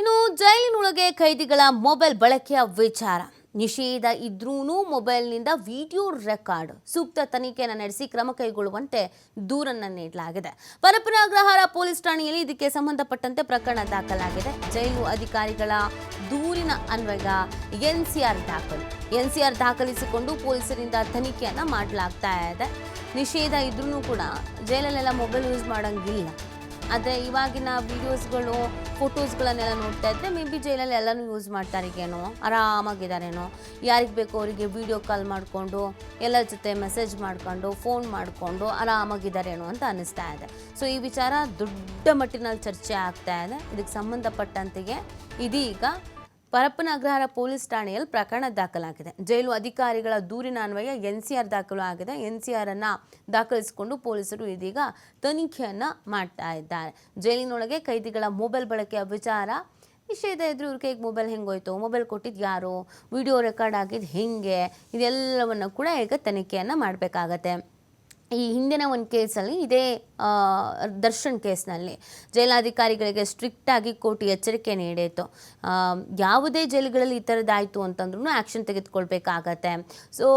ಇನ್ನು ಜೈಲಿನೊಳಗೆ ಕೈದಿಗಳ ಮೊಬೈಲ್ ಬಳಕೆಯ ವಿಚಾರ. ನಿಷೇಧ ಇದ್ರೂ ಮೊಬೈಲ್ನಿಂದ ವಿಡಿಯೋ ರೆಕಾರ್ಡ್ ಸೂಕ್ತ ತನಿಖೆಯನ್ನು ನಡೆಸಿ ಕ್ರಮ ಕೈಗೊಳ್ಳುವಂತೆ ದೂರನ್ನು ನೀಡಲಾಗಿದೆ. ಪರಪ್ಪನ ಪೊಲೀಸ್ ಠಾಣೆಯಲ್ಲಿ ಇದಕ್ಕೆ ಸಂಬಂಧಪಟ್ಟಂತೆ ಪ್ರಕರಣ ದಾಖಲಾಗಿದೆ. ಜೈಲು ಅಧಿಕಾರಿಗಳ ದೂರಿನ ಅನ್ವಯ ಎನ್ಸಿಆರ್ ದಾಖಲು. ಎನ್ಸಿಆರ್ ದಾಖಲಿಸಿಕೊಂಡು ಪೊಲೀಸರಿಂದ ತನಿಖೆಯನ್ನು ಮಾಡಲಾಗ್ತಾ ಇದೆ. ನಿಷೇಧ ಇದ್ರೂ ಕೂಡ ಜೈಲಲ್ಲೆಲ್ಲ ಮೊಬೈಲ್ ಯೂಸ್ ಮಾಡಂಗಿಲ್ಲ. ಆದರೆ ಇವಾಗಿನ ವಿಡಿಯೋಸ್ಗಳು ಫೋಟೋಸ್ಗಳನ್ನೆಲ್ಲ ನೋಡ್ತಾ ಇದ್ರೆ ಮೇ ಬಿ ಜೈಲಲ್ಲಿ ಎಲ್ಲನೂ ಯೂಸ್ ಮಾಡ್ತಾರಿಗೇನೋ ಆರಾಮಾಗಿದ್ದಾರೇನೋ. ಯಾರಿಗೆ ಬೇಕೋ ಅವರಿಗೆ ವಿಡಿಯೋ ಕಾಲ್ ಮಾಡಿಕೊಂಡು, ಎಲ್ಲರ ಜೊತೆ ಮೆಸೇಜ್ ಮಾಡಿಕೊಂಡು ಫೋನ್ ಮಾಡಿಕೊಂಡು ಆರಾಮಾಗಿದ್ದಾರೇನೋ ಅಂತ ಅನ್ನಿಸ್ತಾ ಇದೆ. ಸೊ ಈ ವಿಚಾರ ದೊಡ್ಡ ಮಟ್ಟಿನಲ್ಲಿ ಚರ್ಚೆ ಆಗ್ತಾ ಇದೆ. ಇದಕ್ಕೆ ಸಂಬಂಧಪಟ್ಟಂತೆಗೆ ಇದೀಗ ಪರಪ್ಪನ ಅಗ್ರಹಾರ ಪೊಲೀಸ್ ಠಾಣೆಯಲ್ಲಿ ಪ್ರಕರಣ ದಾಖಲಾಗಿದೆ. ಜೈಲು ಅಧಿಕಾರಿಗಳ ದೂರಿನ ಅನ್ವಯ ಎನ್ ಸಿ ಆರ್ ದಾಖಲು ಆಗಿದೆ. ಎನ್ ಸಿ ಆರ್ ಅನ್ನ ದಾಖಲಿಸಿಕೊಂಡು ಪೊಲೀಸರು ಇದೀಗ ತನಿಖೆಯನ್ನ ಮಾಡ್ತಾ ಇದ್ದಾರೆ. ಜೈಲಿನೊಳಗೆ ಕೈದಿಗಳ ಮೊಬೈಲ್ ಬಳಕೆಯ ವಿಚಾರ, ನಿಷೇಧ ಇದ್ರೆ ಇವ್ರ ಕೈಗೆ ಮೊಬೈಲ್ ಹೆಂಗೋಯ್ತು? ಮೊಬೈಲ್ ಕೊಟ್ಟಿದ್ದು ಯಾರು? ವಿಡಿಯೋ ರೆಕಾರ್ಡ್ ಆಗಿದ್ದು ಹೆಂಗೆ? ಇದೆಲ್ಲವನ್ನು ಕೂಡ ಈಗ ತನಿಖೆಯನ್ನು ಮಾಡಬೇಕಾಗತ್ತೆ. ಈ ಹಿಂದಿನ ಒಂದು ಕೇಸಲ್ಲಿ ಇದೇ ದರ್ಶನ್ ಕೇಸ್ನಲ್ಲಿ ಜೈಲಾಧಿಕಾರಿಗಳಿಗೆ ಸ್ಟ್ರಿಕ್ಟಾಗಿ ಕೋರ್ಟ್ ಎಚ್ಚರಿಕೆ ನೀಡಿತ್ತು. ಯಾವುದೇ ಜೈಲುಗಳಲ್ಲಿ ಈ ಥರದ್ದಾಯಿತು ಅಂತಂದ್ರೂ ಆ್ಯಕ್ಷನ್ ತೆಗೆದುಕೊಳ್ಬೇಕಾಗತ್ತೆ. ಸೊ,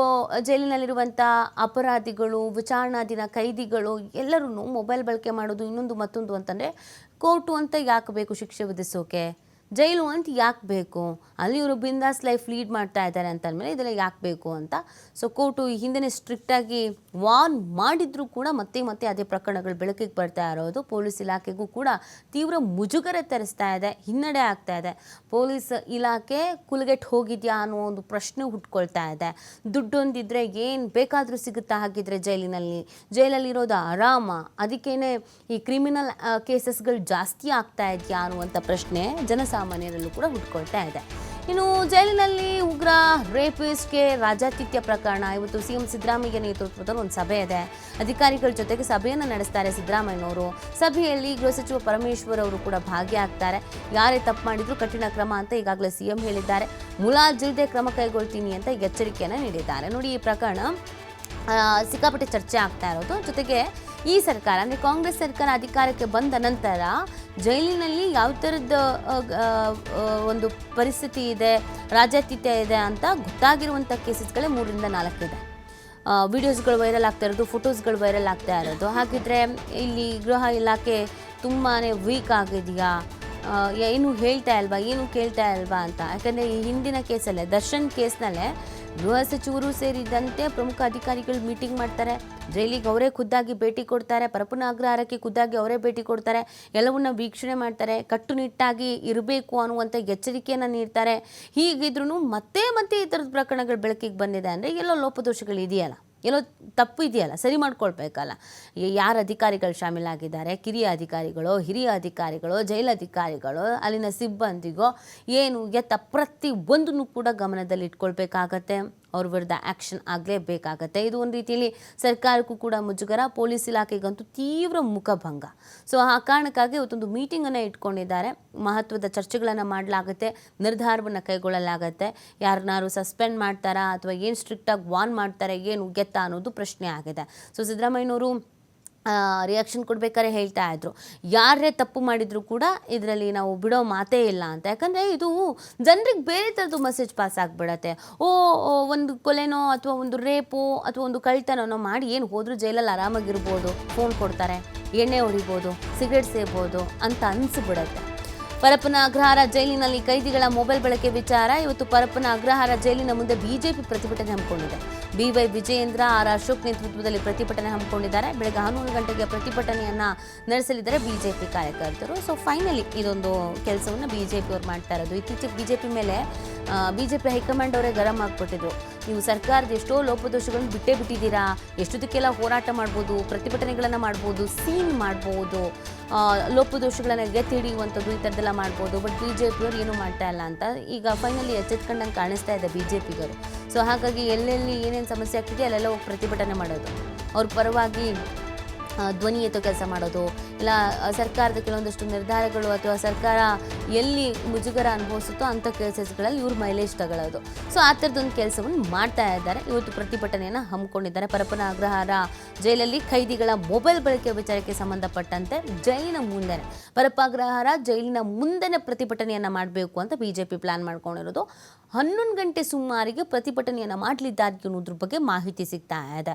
ಜೈಲಿನಲ್ಲಿರುವಂಥ ಅಪರಾಧಿಗಳು, ವಿಚಾರಣಾಧೀನ ಕೈದಿಗಳು ಎಲ್ಲರೂ ಮೊಬೈಲ್ ಬಳಕೆ ಮಾಡೋದು ಇನ್ನೊಂದು ಮತ್ತೊಂದು ಅಂತಂದರೆ ಕೋರ್ಟು ಅಂತ ಯಾಕೆ ಬೇಕು ಶಿಕ್ಷೆ ವಿಧಿಸೋಕೆ? ಜೈಲು ಅಂತ ಯಾಕೆ ಬೇಕು ಅಲ್ಲಿ ಇವರು ಬಿಂದಾಸ್ ಲೈಫ್ ಲೀಡ್ ಮಾಡ್ತಾ ಇದ್ದಾರೆ ಅಂತ ಅಂದಮೇಲೆ ಇದೆಲ್ಲ ಯಾಕೆ ಬೇಕು ಅಂತ. ಸೊ ಕೋರ್ಟು ಈ ಹಿಂದೆ ಸ್ಟ್ರಿಕ್ಟಾಗಿ ವಾರ್ನ್ ಮಾಡಿದರೂ ಕೂಡ ಮತ್ತೆ ಮತ್ತೆ ಅದೇ ಪ್ರಕರಣಗಳು ಬೆಳಕಿಗೆ ಬರ್ತಾ ಇರೋದು. ಪೊಲೀಸ್ ಇಲಾಖೆಗೂ ಕೂಡ ತೀವ್ರ ಮುಜುಗರ ತರಿಸ್ತಾ ಇದೆ, ಹಿನ್ನಡೆ ಆಗ್ತಾ ಇದೆ. ಪೊಲೀಸ್ ಇಲಾಖೆ ಕುಲಗೆಟ್ ಹೋಗಿದ್ಯಾ ಅನ್ನೋ ಒಂದು ಪ್ರಶ್ನೆ ಹುಟ್ಕೊಳ್ತಾ ಇದೆ. ದುಡ್ಡೊಂದಿದ್ರೆ ಏನು ಬೇಕಾದರೂ ಸಿಗುತ್ತಾ ಹಾಗಿದ್ರೆ ಜೈಲಿನಲ್ಲಿ? ಜೈಲಲ್ಲಿರೋದು ಆರಾಮ? ಅದಕ್ಕೇನೆ ಈ ಕ್ರಿಮಿನಲ್ ಕೇಸಸ್ಗಳು ಜಾಸ್ತಿ ಆಗ್ತಾ ಇದೆಯಾ ಅನ್ನುವಂಥ ಪ್ರಶ್ನೆ ಜನಸಾಮಾನ್ಯರಲ್ಲೂ ಕೂಡ ಹುಟ್ಕೊಳ್ತಾ ಇದೆ. ಇನ್ನು ಜೈಲಿನಲ್ಲಿ ಉಗ್ರ, ರೇಪಿಸ್ಟ್ಗೆ ರಾಜಾತಿಥ್ಯ ಪ್ರಕರಣ. ಇವತ್ತು ಸಿ ಎಂ ಸಿದ್ದರಾಮಯ್ಯ ನೇತೃತ್ವದಲ್ಲಿ ಒಂದು ಸಭೆ ಇದೆ. ಅಧಿಕಾರಿಗಳ ಜೊತೆಗೆ ಸಭೆಯನ್ನು ನಡೆಸ್ತಾರೆ ಸಿದ್ದರಾಮಯ್ಯನವರು. ಸಭೆಯಲ್ಲಿ ಗೃಹ ಸಚಿವ ಪರಮೇಶ್ವರ್ ಅವರು ಕೂಡ ಭಾಗಿಯಾಗ್ತಾರೆ. ಯಾರೇ ತಪ್ಪು ಮಾಡಿದ್ರು ಕಠಿಣ ಕ್ರಮ ಅಂತ ಈಗಾಗಲೇ ಸಿಎಂ ಹೇಳಿದ್ದಾರೆ. ಮುಲಾಜಿಲ್ಲದೆ ಕ್ರಮ ಕೈಗೊಳ್ತೀನಿ ಅಂತ ಎಚ್ಚರಿಕೆಯನ್ನು ನೀಡಿದ್ದಾರೆ. ನೋಡಿ ಈ ಪ್ರಕರಣ ಸಿಕ್ಕಾಪಟ್ಟೆ ಚರ್ಚೆ ಆಗ್ತಾ ಇರೋದು. ಜೊತೆಗೆ ಈ ಸರ್ಕಾರ, ಅಂದರೆ ಕಾಂಗ್ರೆಸ್ ಸರ್ಕಾರ ಅಧಿಕಾರಕ್ಕೆ ಬಂದ ನಂತರ ಜೈಲಿನಲ್ಲಿ ಯಾವ ಥರದ ಒಂದು ಪರಿಸ್ಥಿತಿ ಇದೆ ರಾಜಾತಿಥ್ಯ ಇದೆ ಅಂತ ಗೊತ್ತಾಗಿರುವಂಥ ಕೇಸಸ್ಗಳೇ ಮೂರರಿಂದ ಇದೆ ವಿಡಿಯೋಸ್ಗಳು ವೈರಲ್ ಆಗ್ತಾ ಇರೋದು, ಫೋಟೋಸ್ಗಳು ವೈರಲ್ ಆಗ್ತಾ ಇರೋದು. ಹಾಗಿದ್ರೆ ಇಲ್ಲಿ ಗೃಹ ಇಲಾಖೆ ತುಂಬಾ ವೀಕ್ ಆಗಿದೆಯಾ? ಏನು ಹೇಳ್ತಾ ಇಲ್ವಾ, ಏನು ಕೇಳ್ತಾ ಇಲ್ವಾ ಅಂತ. ಯಾಕಂದರೆ ಈ ಹಿಂದಿನ ಕೇಸಲ್ಲೇ, ದರ್ಶನ್ ಕೇಸ್ನಲ್ಲೇ ಗೃಹ ಸಚಿವರು ಸೇರಿದಂತೆ ಪ್ರಮುಖ ಅಧಿಕಾರಿಗಳು ಮೀಟಿಂಗ್ ಮಾಡ್ತಾರೆ. ಜೈಲಿಗೆ ಅವರೇ ಖುದ್ದಾಗಿ ಭೇಟಿ ಕೊಡ್ತಾರೆ. ಪರಪನ ಅಗ್ರಹಾರಕ್ಕೆ ಖುದ್ದಾಗಿ ಅವರೇ ಭೇಟಿ ಕೊಡ್ತಾರೆ. ಎಲ್ಲವನ್ನ ವೀಕ್ಷಣೆ ಮಾಡ್ತಾರೆ. ಕಟ್ಟುನಿಟ್ಟಾಗಿ ಇರಬೇಕು ಅನ್ನುವಂಥ ಎಚ್ಚರಿಕೆಯನ್ನು ನೀಡ್ತಾರೆ. ಹೀಗಿದ್ರೂ ಮತ್ತೆ ಮತ್ತೆ ಈ ಥರದ ಪ್ರಕರಣಗಳು ಬೆಳಕಿಗೆ ಬಂದಿದೆ. ಅಂದರೆ ಎಲ್ಲೋ ಲೋಪದೋಷಗಳು ಇದೆಯಲ್ಲ. ಎಲ್ಲೋ ತಪ್ಪು ಇದೆಯಲ್ಲ ಸರಿ ಮಾಡ್ಕೊಳ್ಬೇಕಲ್ಲ. ಯಾರು ಅಧಿಕಾರಿಗಳು ಶಾಮೀಲಾಗಿದ್ದಾರೆ, ಕಿರಿಯ ಅಧಿಕಾರಿಗಳು, ಹಿರಿಯ ಅಧಿಕಾರಿಗಳು ಜೈಲಧಿಕಾರಿಗಳು ಅಲ್ಲಿನ ಸಿಬ್ಬಂದಿಗೋ, ಏನು ಎತ್ತ ಪ್ರತಿ ಒಂದನ್ನು ಕೂಡ ಗಮನದಲ್ಲಿ ಇಟ್ಕೊಳ್ಬೇಕಾಗತ್ತೆ ಅವ್ರ ವಿರುದ್ಧ ಆ್ಯಕ್ಷನ್ ಆಗಲೇಬೇಕಾಗತ್ತೆ. ಇದು ಒಂದು ರೀತಿಯಲ್ಲಿ ಸರ್ಕಾರಕ್ಕೂ ಕೂಡ ಮುಜುಗರ, ಪೊಲೀಸ್ ಇಲಾಖೆಗಂತೂ ತೀವ್ರ ಮುಖಭಂಗ. ಸೊ ಆ ಕಾರಣಕ್ಕಾಗಿ ಇವತ್ತೊಂದು ಮೀಟಿಂಗನ್ನು ಇಟ್ಕೊಂಡಿದ್ದಾರೆ. ಮಹತ್ವದ ಚರ್ಚೆಗಳನ್ನು ಮಾಡಲಾಗುತ್ತೆ, ನಿರ್ಧಾರವನ್ನು ಕೈಗೊಳ್ಳಲಾಗುತ್ತೆ. ಯಾರನ್ನಾರು ಸಸ್ಪೆಂಡ್ ಮಾಡ್ತಾರಾ ಅಥವಾ ಏನು ಸ್ಟ್ರಿಕ್ಟಾಗಿ ವಾರ್ನ್ ಮಾಡ್ತಾರೆ, ಏನು ಗೆತ್ತ ಅನ್ನೋದು ಪ್ರಶ್ನೆ ಆಗಿದೆ. ಸೊ ಸಿದ್ದರಾಮಯ್ಯನವರು ರಿಯಾಕ್ಷನ್ ಕೊಡ್ಬೇಕಾದ್ರೆ ಹೇಳ್ತಾ ಇದ್ರು. ಯಾರೇ ತಪ್ಪು ಮಾಡಿದ್ರು ಕೂಡ ಇದರಲ್ಲಿ ನಾವು ಬಿಡೋ ಮಾತೇ ಇಲ್ಲ ಅಂತ. ಯಾಕಂದರೆ ಇದು ಜನರಿಗೆ ಬೇರೆ ಥರದ್ದು ಮೆಸೇಜ್ ಪಾಸ್ ಆಗಿಬಿಡತ್ತೆ. ಓ ಒಂದು ಕೊಲೆನೋ ಅಥವಾ ಒಂದು ರೇಪೋ ಅಥವಾ ಒಂದು ಕಳ್ತನೋ ಮಾಡಿ ಏನು ಹೋದರೂ ಜೈಲಲ್ಲಿ ಆರಾಮಾಗಿರ್ಬೋದು ಫೋನ್ ಕೊಡ್ತಾರೆ, ಎಣ್ಣೆ ಹೊಡಿಬೋದು ಸಿಗರೇಟ್ ಸೇಬೋದು ಅಂತ ಅನಿಸ್ಬಿಡತ್ತೆ. ಪರಪ್ಪನ ಅಗ್ರಹಾರ ಜೈಲಿನಲ್ಲಿ ಕೈದಿಗಳ ಮೊಬೈಲ್ ಬಳಕೆ ವಿಚಾರ. ಇವತ್ತು ಪರಪ್ಪನ ಅಗ್ರಹಾರ ಜೈಲಿನ ಮುಂದೆ ಬಿಜೆಪಿ ಪ್ರತಿಭಟನೆ ಹಮ್ಮಿಕೊಂಡಿದೆ. ಬಿವೈ ವಿಜಯೇಂದ್ರ ಆರ್ ಅಶೋಕ್ ನೇತೃತ್ವದಲ್ಲಿ ಪ್ರತಿಭಟನೆ ಹಮ್ಮಿಕೊಂಡಿದ್ದಾರೆ. ಬೆಳಗ್ಗೆ ಹನ್ನೊಂದು ಗಂಟೆಗೆ ಪ್ರತಿಭಟನೆಯನ್ನ ನಡೆಸಲಿದ್ದಾರೆ ಬಿಜೆಪಿ ಕಾರ್ಯಕರ್ತರು. ಸೊ ಫೈನಲಿ ಇದೊಂದು ಕೆಲಸವನ್ನು ಬಿಜೆಪಿ ಅವರು ಮಾಡ್ತಾ ಇರೋದು. ಇತ್ತೀಚೆಗೆ ಬಿಜೆಪಿ ಮೇಲೆ ಬಿಜೆಪಿ ಹೈಕಮಾಂಡ್ ಅವರೇ ಗರಂ ಆಗ್ಬಿಟ್ಟಿದ್ರು. ನೀವು ಸರ್ಕಾರದ ಎಷ್ಟೋ ಲೋಪದೋಷಗಳನ್ನು ಬಿಟ್ಟೇ ಬಿಟ್ಟಿದ್ದೀರಾ? ಎಷ್ಟೊತ್ತಕ್ಕೆಲ್ಲ ಹೋರಾಟ ಮಾಡ್ಬೋದು, ಪ್ರತಿಭಟನೆಗಳನ್ನು ಮಾಡ್ಬೋದು, ಸೀನ್ ಮಾಡ್ಬೋದು ಲೋಪದೋಷಗಳನ್ನ ಎತ್ತಿ ಹಿಡಿಯುವಂಥದ್ದು ಈ ಥರದ್ದೆಲ್ಲ ಮಾಡ್ಬೋದು, ಬಟ್ ಬಿ ಜೆ ಏನೂ ಮಾಡ್ತಾ ಇಲ್ಲ ಅಂತ ಈಗ ಫೈನಲಿ ಎಚ್ಚೆತ್ಕೊಂಡಂಗೆ ಕಾಣಿಸ್ತಾ ಇದೆ ಬಿ ಸೊ ಹಾಗಾಗಿ ಎಲ್ಲೆಲ್ಲಿ ಏನೇನು ಸಮಸ್ಯೆ ಆಗ್ತಿದೆ ಅಲ್ಲೆಲ್ಲ ಹೋಗಿ ಪ್ರತಿಭಟನೆ ಮಾಡೋದು. ಅವ್ರ ಪರವಾಗಿ ಧ್ವನಿ ಎತ್ತು ಕೆಲಸ ಮಾಡೋದು, ಇಲ್ಲ ಸರ್ಕಾರದ ಕೆಲವೊಂದಷ್ಟು ನಿರ್ಧಾರಗಳು ಅಥವಾ ಸರ್ಕಾರ ಎಲ್ಲಿ ಮುಜುಗರ ಅನುಭವಿಸುತ್ತೋ ಅಂಥ ಕೇಸಸ್ಗಳಲ್ಲಿ ಇವರು ಮೈಲೇಜ್ ತಗೊಳ್ಳೋದು ಸೊ ಆ ಥರದೊಂದು ಕೆಲಸವನ್ನು ಮಾಡ್ತಾ ಇದ್ದಾರೆ. ಇವತ್ತು ಪ್ರತಿಭಟನೆಯನ್ನು ಹಮ್ಮಿಕೊಂಡಿದ್ದಾರೆ. ಪರಪ್ಪನ ಅಗ್ರಹಾರ ಜೈಲಲ್ಲಿ ಖೈದಿಗಳ ಮೊಬೈಲ್ ಬಳಕೆ ವಿಚಾರಕ್ಕೆ ಸಂಬಂಧಪಟ್ಟಂತೆ ಜೈಲಿನ ಮುಂದೆನೆ ಪರಪ್ಪ ಅಗ್ರಹಾರ ಜೈಲಿನ ಮುಂದೆನೆ ಪ್ರತಿಭಟನೆಯನ್ನು ಮಾಡಬೇಕು ಅಂತ ಬಿ ಜೆ ಪಿ ಪ್ಲಾನ್ ಮಾಡ್ಕೊಂಡಿರೋದು. ಹನ್ನೊಂದು ಗಂಟೆ ಸುಮಾರಿಗೆ ಪ್ರತಿಭಟನೆಯನ್ನು ಮಾಡಲಿದ್ದಾರೆ ಅನ್ನೋದ್ರ ಬಗ್ಗೆ ಮಾಹಿತಿ ಸಿಗ್ತಾ ಇದೆ.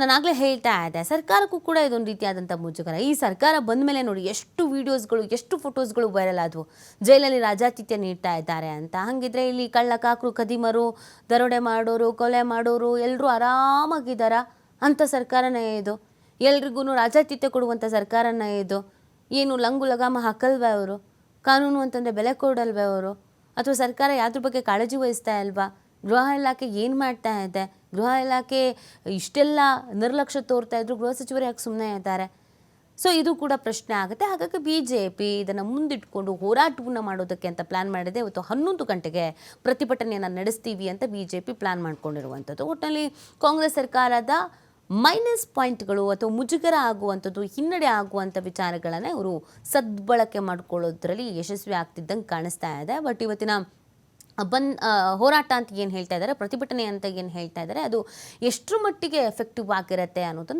ನಾನಾಗಲೇ ಹೇಳ್ತಾ ಇದ್ದೆ. ಸರ್ಕಾರಕ್ಕೂ ಕೂಡ ಇದೊಂದು ರೀತಿಯಾದಂಥ ಮುಜುಗರ. ಈ ಸರ್ಕಾರ ಬಂದ ಮೇಲೆ ನೋಡಿ ಎಷ್ಟು ವೀಡಿಯೋಸ್ಗಳು, ಎಷ್ಟು ಫೋಟೋಸ್ಗಳು ವೈರಲ್ ಆದವು. ಜೈಲಲ್ಲಿ ರಾಜಾತಿಥ್ಯ ನೀಡ್ತಾ ಇದ್ದಾರೆ ಅಂತ. ಹಾಗಿದ್ರೆ ಇಲ್ಲಿ ಕಳ್ಳ ಕಾಕರು ಕದಿಮರು ದರೋಡೆ ಮಾಡೋರು, ಕೊಲೆ ಮಾಡೋರು ಎಲ್ಲರೂ ಆರಾಮಾಗಿದ್ದಾರ? ಅಂಥ ಸರ್ಕಾರನೇ ಇದು. ಎಲ್ರಿಗೂ ರಾಜಾತಿಥ್ಯ ಕೊಡುವಂಥ ಸರ್ಕಾರನೇ ಇದು. ಏನು ಲಂಗು ಲಗಾಮ ಹಾಕಲ್ವೇ ಅವರು? ಕಾನೂನು ಅಂತಂದರೆ ಬೆಲೆ ಕೊಡಲ್ವೇ ಅವರು? ಅಥವಾ ಸರ್ಕಾರ ಯಾವುದ್ರ ಬಗ್ಗೆ ಕಾಳಜಿ ವಹಿಸ್ತಾ ಇಲ್ವಾ? ಗೃಹ ಇಲಾಖೆ ಏನು ಮಾಡ್ತಾ ಇದೆ? ಗೃಹ ಇಲಾಖೆ ಇಷ್ಟೆಲ್ಲ ನಿರ್ಲಕ್ಷ್ಯ ತೋರ್ತಾ ಇದ್ರು, ಗೃಹ ಸಚಿವರು ಯಾಕೆ ಸುಮ್ಮನೆ ಇದ್ದಾರೆ? ಸೊ ಇದು ಕೂಡ ಪ್ರಶ್ನೆ ಆಗುತ್ತೆ. ಹಾಗಾಗಿ ಬಿ ಜೆ ಪಿ ಇದನ್ನು ಮುಂದಿಟ್ಕೊಂಡು ಹೋರಾಟವನ್ನು ಮಾಡೋದಕ್ಕೆ ಅಂತ ಪ್ಲ್ಯಾನ್ ಮಾಡಿದೆ. ಇವತ್ತು ಹನ್ನೊಂದು ಗಂಟೆಗೆ ಪ್ರತಿಭಟನೆಯನ್ನು ನಡೆಸ್ತೀವಿ ಅಂತ ಬಿ ಜೆ ಪಿ ಪ್ಲ್ಯಾನ್ ಮಾಡ್ಕೊಂಡಿರುವಂಥದ್ದು. ಒಟ್ಟಿನಲ್ಲಿ ಕಾಂಗ್ರೆಸ್ ಸರ್ಕಾರದ ಮೈನಸ್ ಪಾಯಿಂಟ್ಗಳು ಅಥವಾ ಮುಜುಗರ ಆಗುವಂಥದ್ದು, ಹಿನ್ನಡೆ ಆಗುವಂಥ ವಿಚಾರಗಳನ್ನು ಇವರು ಸದ್ಬಳಕೆ ಮಾಡ್ಕೊಳ್ಳೋದ್ರಲ್ಲಿ ಯಶಸ್ವಿ ಆಗ್ತಿದ್ದಂಗೆ ಕಾಣಿಸ್ತಾ ಇದೆ. ಬಟ್ ಇವತ್ತಿನ ಬಂದ್ ಹೋರಾಟ ಅಂತ ಏನು ಹೇಳ್ತಾ ಇದ್ದಾರೆ, ಪ್ರತಿಭಟನೆ ಅಂತ ಏನು ಹೇಳ್ತಾ ಇದ್ದಾರೆ, ಅದು ಎಷ್ಟರ ಮಟ್ಟಿಗೆ ಎಫೆಕ್ಟಿವ್ ಆಗಿರುತ್ತೆ ಅನ್ನೋದನ್ನು